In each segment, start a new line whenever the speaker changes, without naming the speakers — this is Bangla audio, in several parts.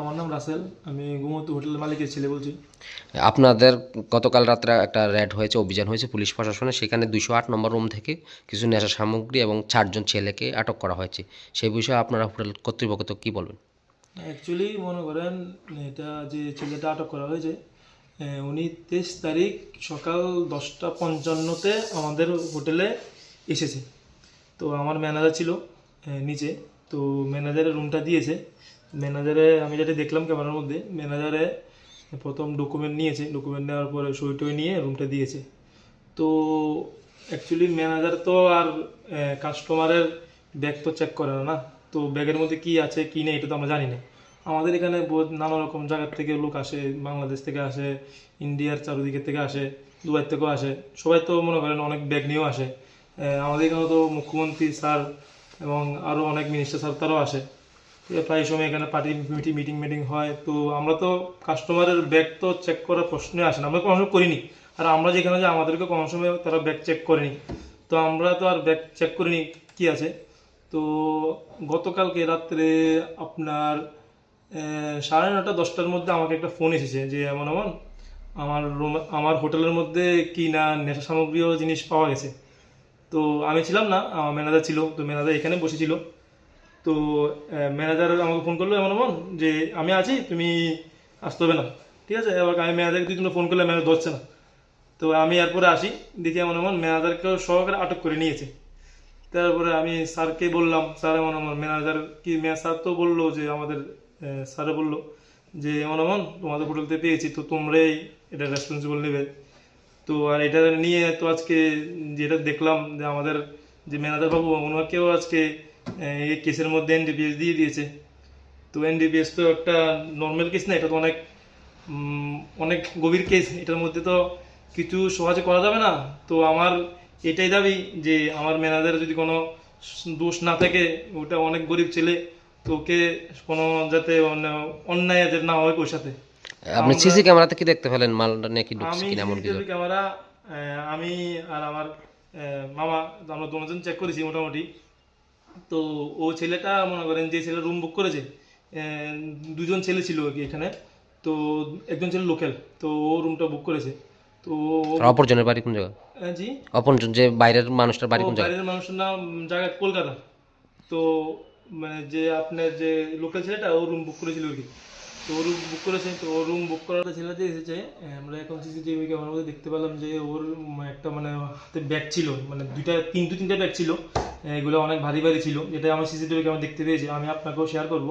আমার নাম রাসেল আমি গুমতি হোটেলের মালিকের ছেলে বলছি।
আপনাদের গতকাল রাত্রে একটা র্যাড হয়েছে অভিযান হয়েছে পুলিশ প্রশাসনে সেখানে দুশো আট নম্বর রুম থেকে কিছু নেশা সামগ্রী এবং চারজন ছেলেকে আটক করা হয়েছে। সেই বিষয়ে আপনারা হোটেল কর্তৃপক্ষ কী বলবেন?
অ্যাকচুয়ালি মনে করেন এটা যে ছেলেটা আটক করা হয়েছে উনি তেইশ তারিখ সকাল দশটা পঞ্চান্নতে আমাদের হোটেলে এসেছে। তো আমার ম্যানেজার ছিল নিচে। তো ম্যানেজারের রুমটা দিয়েছে। ম্যানেজারে আমি যেটা দেখলাম ক্যামেরার মধ্যে ম্যানেজারে প্রথম ডকুমেন্ট নিয়েছে। ডকুমেন্ট নেওয়ার পরে সই টই নিয়ে রুমটা দিয়েছে। তো অ্যাকচুয়ালি ম্যানেজার তো আর কাস্টমারের ব্যাগ তো চেক করে না। তো ব্যাগের মধ্যে কি আছে, কি নেই, এটা তো আমরা জানি না। আমাদের এখানে নানা রকম জায়গার থেকে লোক আসে, বাংলাদেশ থেকে আসে, ইন্ডিয়ার চারিদিকে থেকে আসে, দুবাই থেকেও আসে। সবাই তো মনে করেন অনেক ব্যাগ নিয়েও আসে। আমাদের এখানে তো মুখ্যমন্ত্রী স্যার এবং আরও অনেক মিনিস্টার স্যার তারাও আসে। প্রায় সময় এখানে পার্টি মিটিং মিটিং মিটিং হয়। তো আমরা তো কাস্টমারের ব্যাগ তো চেক করার প্রশ্নই আসে না। আমরা কোনো সময় করিনি। আর আমরা যেখানে যে আমাদেরকে কোনো সময় তারা ব্যাগ চেক করেনি। তো আমরা তো আর ব্যাগ চেক করিনি, কি আছে? তো গতকালকে রাত্রে আপনার সাড়ে নটা দশটার মধ্যে আমাকে একটা ফোন এসেছে যে, এমন এমন, আমার রুম আমার হোটেলের মধ্যে কি না নেশা সামগ্রীও জিনিস পাওয়া গেছে। তো আমি ছিলাম না, আমার ম্যানেজার ছিল, তো ম্যানেজার এখানে বসেছিল। তো ম্যানেজার আমাকে ফোন করল, এমন এমন, যে আমি আছি, তুমি আসতে হবে না। ঠিক আছে? এবার আমি ম্যানেজারকে দুই ফোন করলে ম্যানেজার ধরছে না। তো আমি এরপরে আসি, দেখি এমন এমন ম্যানেজারকেও সহকারে আটক করে নিয়েছে। তারপরে আমি স্যারকে বললাম, স্যার, এমন এমন ম্যানেজার কি স্যার তো বলল যে আমাদের স্যারে বলল যে, এমন এমন, তোমাদের হোটেলতে পেয়েছি, তো তোমরাই এটা রেসপন্সিবল নেবে। তো আর এটা নিয়ে তো আজকে যেটা দেখলাম যে আমাদের যে ম্যানেজার বাবু ওনাকেও আজকে এই কেসের মধ্যে এনডিপিএস দিয়ে দিয়েছে। তো এনডিপিএস তো একটা নর্মাল কেস না, এটা তো অনেক অনেক গভীর কেস এটার মধ্যে তো কিছু সহজে করা যাবে না। তো আমার এটাই দাবি যে আমার ম্যানেজার যদি কোনো দোষ না থাকে, ওটা অনেক গরিব ছেলে, তো ওকে কোনো যাতে অন্য- অন্যায় যাতে না হয় ওর সাথে
আপনি সিসি ক্যামেরাতে কি দেখতে পেলেন? মালটা নিয়ে কি ঢুকছে কিনা এমন কিছু?
ক্যামেরা আমি আর আমার মামা আমরা দুজন চেক করেছি মোটামুটি। তো ও ছেলেটা মনে করেন যে ছেলে রুম বুক করেছে দুজন ছেলে ছিল আর কি এখানে। তো একজন ছেলে লোকাল তো ও রুমটা বুক করেছে। তো
অপরজনের বাড়ি কোন জায়গা
জি?
অপরজন যে বাইরের মানুষটার বাড়ি কোন জায়গা
বাইরের মানুষের নাম জায়গা কলকাতা। তো মানে যে আপনার যে লোকাল ছেলেটা ও রুম বুক করেছিল আর কি। তো ও রুম বুক করেছে, তো ও রুম বুক করার ছেলে যে এসেছে আমরা এখন সিসিটিভি ক্যামেরার মধ্যে দেখতে পেলাম যে, ওর একটা মানে হাতে ব্যাগ ছিল মানে দুইটা, তিন, দু, তিনটা ব্যাগ ছিল। এগুলো অনেক ভারী ভারী ছিল, যেটা আমার সিসিটিভি ক্যামেরা দেখতে পেয়েছি। আমি আপনাকেও শেয়ার করব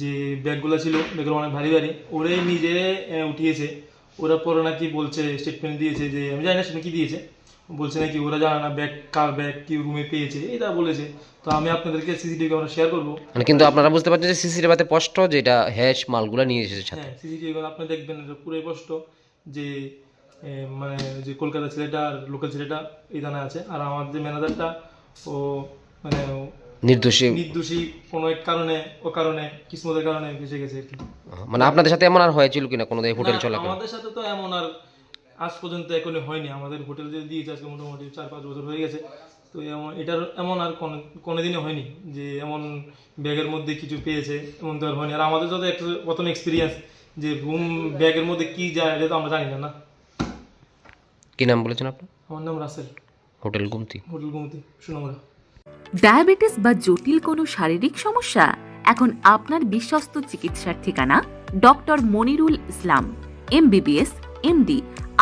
যে ব্যাগগুলো ছিল ব্যাগগুলো অনেক ভারী ভারী। ওরাই নিজে উঠিয়েছে। ওরা পরে নাকি বলছে স্টেটমেন্ট দিয়েছে যে, আমি জানি না সেটা কি দিয়েছে। বলছে নাকি ওরা জানে না ব্যাগ কার ব্যাগ কি রুমে পেয়েছে এটা বলেছে। তো আমি আপনাদেরকে সিসিটিভি ক্যামেরা শেয়ার করব।
মানে কিন্তু আপনারা বুঝতে পারছেন যে সিসিটিভিতে স্পষ্ট যে এটা হ্যাশ মালগুলো নিয়ে এসেছে সাথে।
হ্যাঁ সিসিটিভি আপনি দেখবেন এটা পুরোই স্পষ্ট যে মানে যে কলকাতা ছেলেটা আর লোকাল ছেলেটা এই দানে আছে। আর আমার যে ম্যানেজারটা ও মানে
নির্দোষী।
নির্দোষী কোনো এক কারণে ও কারণে কিসমতের কারণে বেঁচে গেছে আর কি।
মানে আপনাদের সাথে এমন আর হয়েছিল কিনা কোনো দিন হোটেল
না,
চলা
আমাদের সাথে তো এমন আর আজ পর্যন্ত এখনই হয়নি। আমাদের হোটেল যে দিয়েছে আজকে মোটামুটি চার পাঁচ বছর হয়ে গেছে। তো এমন এটার এমন আর কোনো কোনোদিনই হয়নি যে এমন ব্যাগের মধ্যে কিছু পেয়েছে এমন তো আর হয়নি। আর আমাদের যত একটা প্রথম এক্সপিরিয়েন্স যে রুম ব্যাগের মধ্যে কি যায় এটা তো আমরা জানি না না?
কি নাম বলেছেন আপনি?
আমার নাম রাসেল।
হোটেল গুমতি।
হোটেল গুমতি সুনমরা
ডায়াবেটিস বা জটিল কোনো শারীরিক সমস্যা? এখন আপনার বিশ্বস্ত চিকিৎসার ঠিকানা doctor Monirul Islam MBBS MD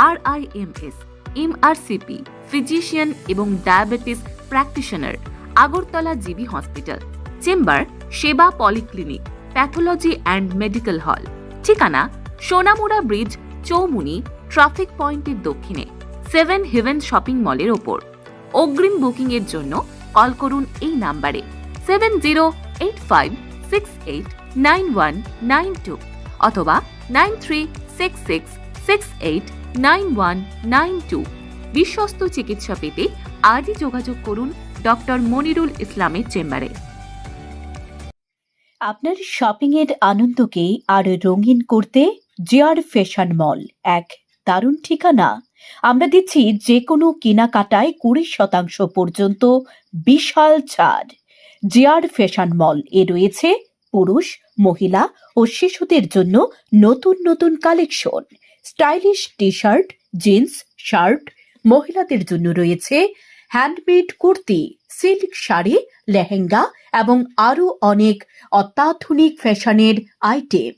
R I M S MRCP, physician এবং diabetes practitioner, Agartala GB hospital, chamber, Seba polyclinic, pathology and medical hall. ঠিকানা, সোনামুড়া ব্রিজ, চৌমুনি, ট্রাফিক পয়েন্টের দক্ষিণে, সেভেন হেভেন শপিং মলের ওপর। অগ্রিম বুকিংয়ের জন্য কল করুন এই নাম্বারে, seven zero eight five six eight nine one nine two অথবা nine three six six six eight nine one nine two বিশ্বস্ত চিকিৎসা পেতে আজই যোগাযোগ করুন ডক্টর মনিরুল ইসলামের চেম্বারে।
আপনার শপিং এর আনন্দকে আরও রঙিন করতে জিআর ফ্যাশন মল এক দারুণ ঠিকানা। আমরা দিচ্ছি যে কোনো কেনাকাটায় কুড়ি শতাংশ পর্যন্ত বিশাল ছাড়। জিআর ফ্যাশন মল এ রয়েছে পুরুষ, মহিলা ও শিশুদের জন্য নতুন নতুন collection. Stylish T shirt jeans, shirt মহিলাদের জন্য রয়েছে হ্যান্ডমেড কুর্তি, সিল্ক শাড়ি, লেহেঙ্গা এবং আরও অনেক অত্যাধুনিক ফ্যাশনের আইটেম।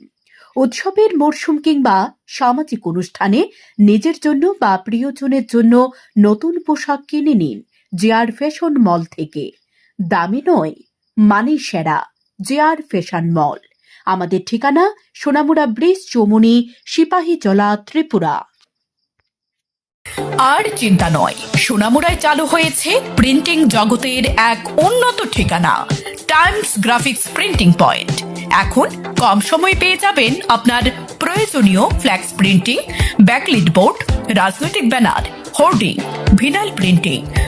উৎসবের মরশুম কিংবা সামাজিক অনুষ্ঠানে নিজের জন্য বা প্রিয়জনের জন্য নতুন পোশাক কিনে নিন জেআর ফ্যাশন মল থেকে। দামি নয় মানে সেরা জেআর ফ্যাশন মল। আমাদের ঠিকানা সোনামুড়া ব্রিজ, চৌমুনি সিপাহীজলা ত্রিপুরা।
আর চিন্তা নয়, সোনামুড়ায় চালু হয়েছে প্রিন্টিং জগতের এক উন্নত ঠিকানা, টাইমস গ্রাফিক্স প্রিন্টিং পয়েন্ট। এখন কম সময় পেয়ে যাবেন আপনার প্রয়োজনীয় ফ্ল্যাক্স প্রিন্টিং, ব্যাকলিট বোর্ড, রাজনৈতিক banner, hoarding, vinyl printing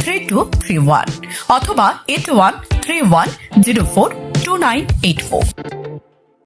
three two three one অথবা eight one three one zero four two nine eight four